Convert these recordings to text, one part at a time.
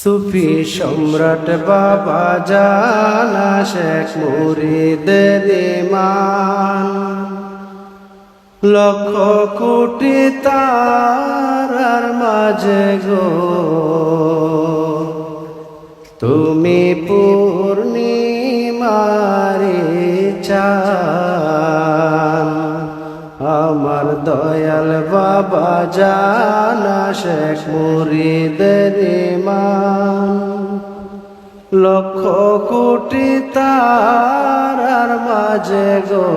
সুফি সম্রাট বাবা জানা শেখ মুরিদের লক্ষ কোটি তারার মাঝে গো। তুমি পূর্ণিমারে চান, আমার দয়াল বাবা জানা শেখ মুরিদের লক্ষ কোটি তারার মাঝে গো।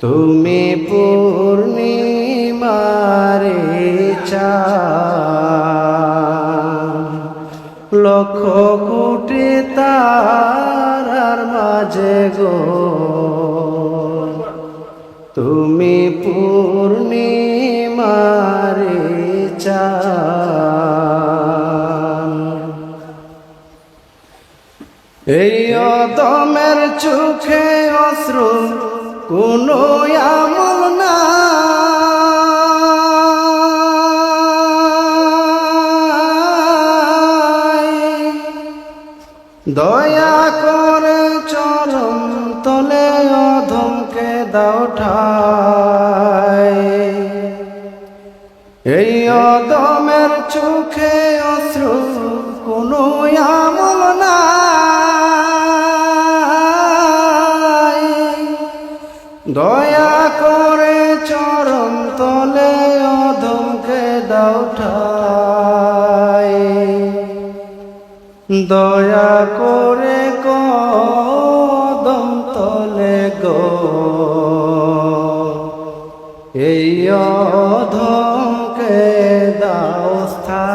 তুমি পূর্ণিমারে চান লক্ষ কোটি তারার মাঝে গো। তুমি পূর্ণিমারে চান এই অদমের চোখে অশ্রু কোনো আমল না দয়া করে চরম তলে অধমকে দাও ঠাই। এই অদমের চোখে অশ্রু কোনো চরণ তলে অধমকে দাও দয়া করে কদম তলে গো। এই অধমকে দাও স্থান।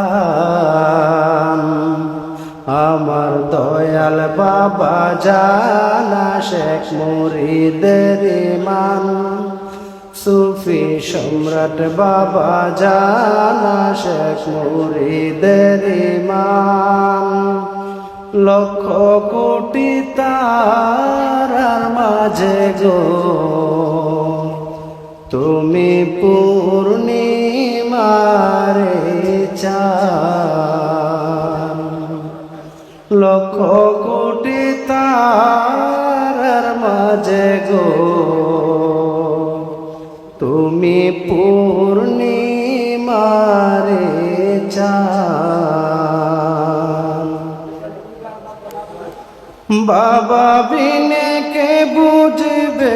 আমার দয়াল বাবা জানা শেখ মুরিদের ইমান। সুফি সম্রাট বাবা জানা শেখ মুরিদের ইমান লক্ষ কোটি তারার মাঝে গো। তুমি পূর্ণিমারে চান। লক্ষ কোটি তারার মাঝে গো। তুমি পূর্ণিমারে চান বাবা বিনে কে বুঝবে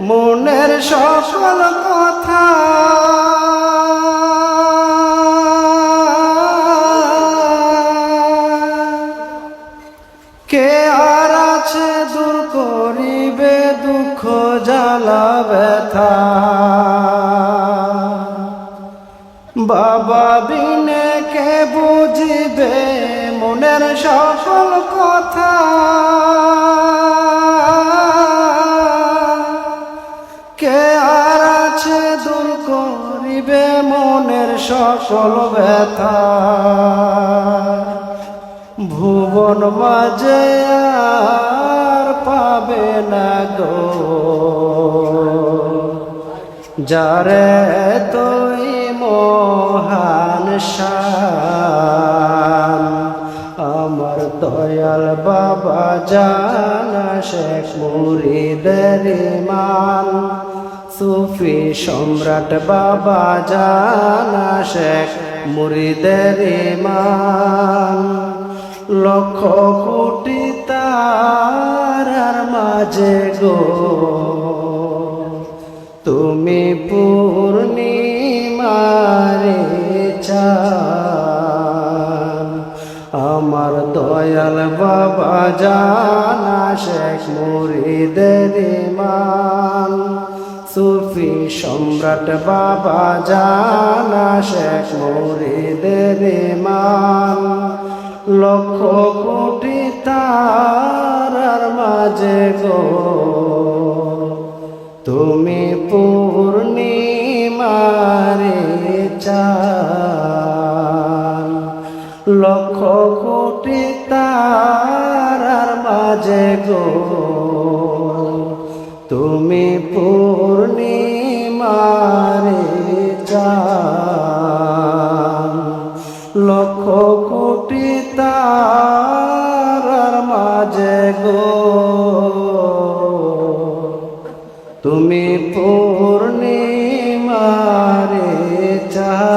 মনের সকল কথা? জ্বালা ব্যথা। বাবা বিনে কে বুঝিবে মনের সকল কথা? কে আর আছে দূর করিবে মনের সকল ব্যথা? ভুবন মাঝে পাবে না গো। যারে তুই মহান শান, আমার দয়াল বাবা জানা শেখ মুরিদের ইমান। সুফি সম্রাট বাবা জানা শেখ মুরিদের ইমান। লক্ষ কোটি তারার মাঝে গো। তুমি পূর্ণিমারে চান, আমার দয়াল বাবা জানা শেখ মুরিদের ইমান। সুফি সম্রাট বাবা জানা শেখ মুরিদের ইমান। লক্ষ গো। তুমি পূর্ণিমারে চান লক্ষ কোটি তারার মাঝে গো। তুমি পূর্ণিমারে চান লক্ষ কোটি তারার মাঝে গো। পূর্ণিমারে চাঁদ।